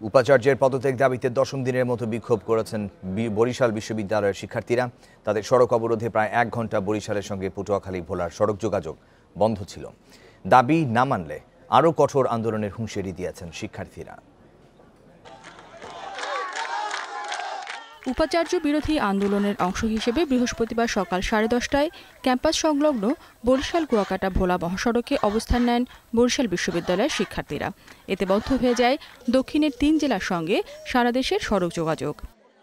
উপাচার্যের পদত্যাগ দাবিতে দশম দিনের মতো বিক্ষোভ করেছেন বরিশাল বিশ্ববিদ্যালয়ের শিক্ষার্থীরা। তাদের সড়ক অবরোধে প্রায় এক ঘণ্টা বরিশালের সঙ্গে পটুয়াখালী ভোলার সড়ক যোগাযোগ বন্ধ ছিল। দাবি না মানলে আরও কঠোর আন্দোলনের হুঁশিয়ারি দিয়েছেন শিক্ষার্থীরা। উপাচার্য বিরোধী আন্দোলনের অংশ হিসেবে বৃহস্পতিবার সকাল সাড়ে দশটায় ক্যাম্পাস সংলগ্ন বরিশাল কুয়াকাটা ভোলা মহাসড়কে অবস্থান নেন বরিশাল বিশ্ববিদ্যালয়ের শিক্ষার্থীরা। এতে বন্ধ হয়ে যায় দক্ষিণের তিন জেলার সঙ্গে সারা দেশের সড়ক যোগাযোগ।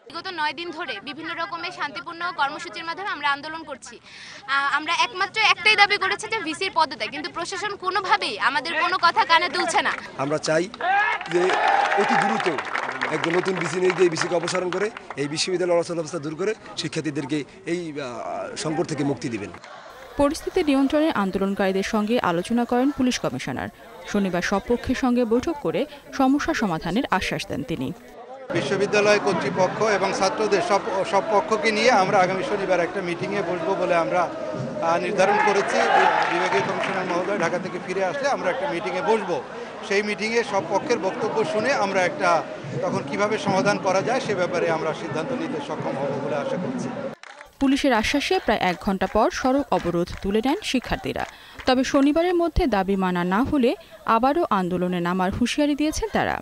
বিগত নয় দিন ধরে বিভিন্ন রকমের শান্তিপূর্ণ কর্মসূচির মাধ্যমে আমরা আন্দোলন করছি। আমরা একমাত্র একটাই দাবি করেছি যে ভিসির পদত্যাগ কিন্তু প্রশাসন কোনোভাবেই আমাদের কোনো কথা কানে তুলছে না। আমরা চাই যে অতি দ্রুত একজন নতুন বিসি নিয়ে গিয়ে বিসিকে অপসারণ করে এই বিশ্ববিদ্যালয়ের অবস্থা অবস্থা দূর করে শিক্ষার্থীদেরকে এই সংকট থেকে মুক্তি দিবেন। পরিস্থিতি নিয়ন্ত্রণে আন্দোলনকারীদের সঙ্গে আলোচনা করেন পুলিশ কমিশনার। শনিবার সব পক্ষের সঙ্গে বৈঠক করে সমস্যা সমাধানের আশ্বাস দেন তিনি। বিশ্ববিদ্যালয় কর্তৃপক্ষ এবং ছাত্রদের সব সব পক্ষকে নিয়ে আমরা আগামী শনিবার একটা মিটিংয়ে বসবো বলে আমরা নির্ধারণ করেছি। বিভাগীয় কমিশনার মহোদয় ঢাকা থেকে ফিরে আসলে আমরা একটা মিটিংয়ে বসবো। সেই মিটিংয়ে সব পক্ষের বক্তব্য শুনে আমরা একটা তখন কীভাবে সমাধান করা যায় সে ব্যাপারে আমরা সিদ্ধান্ত নিতে সক্ষম হব বলে আশা করছি। পুলিশের আশ্বাসে প্রায় এক ঘণ্টা পর সড়ক অবরোধ তুলে নেন শিক্ষার্থীরা। তবে শনিবারের মধ্যে দাবি মানা না হলে আবারও আন্দোলনে নামার হুঁশিয়ারি দিয়েছেন তারা।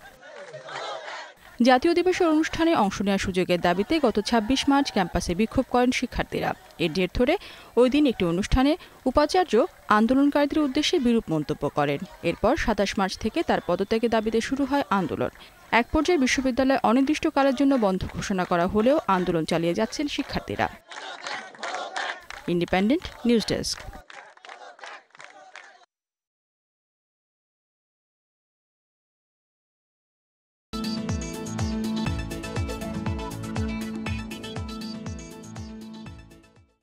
জাতীয় দিবসের অনুষ্ঠানে অংশ নেওয়ার সুযোগের দাবিতে গত ২৬ মার্চ ক্যাম্পাসে বিক্ষোভ করেন শিক্ষার্থীরা। এর জের ধরে ওই দিন একটি অনুষ্ঠানে উপাচার্য আন্দোলনকারীদের উদ্দেশ্যে বিরূপ মন্তব্য করেন। এরপর সাতাশ মার্চ থেকে তার পদত্যাগের দাবিতে শুরু হয় আন্দোলন। এক পর্যায়ে বিশ্ববিদ্যালয় অনির্দিষ্টকালের জন্য বন্ধ ঘোষণা করা হলেও আন্দোলন চালিয়ে যাচ্ছেন শিক্ষার্থীরা। Independent News Desk.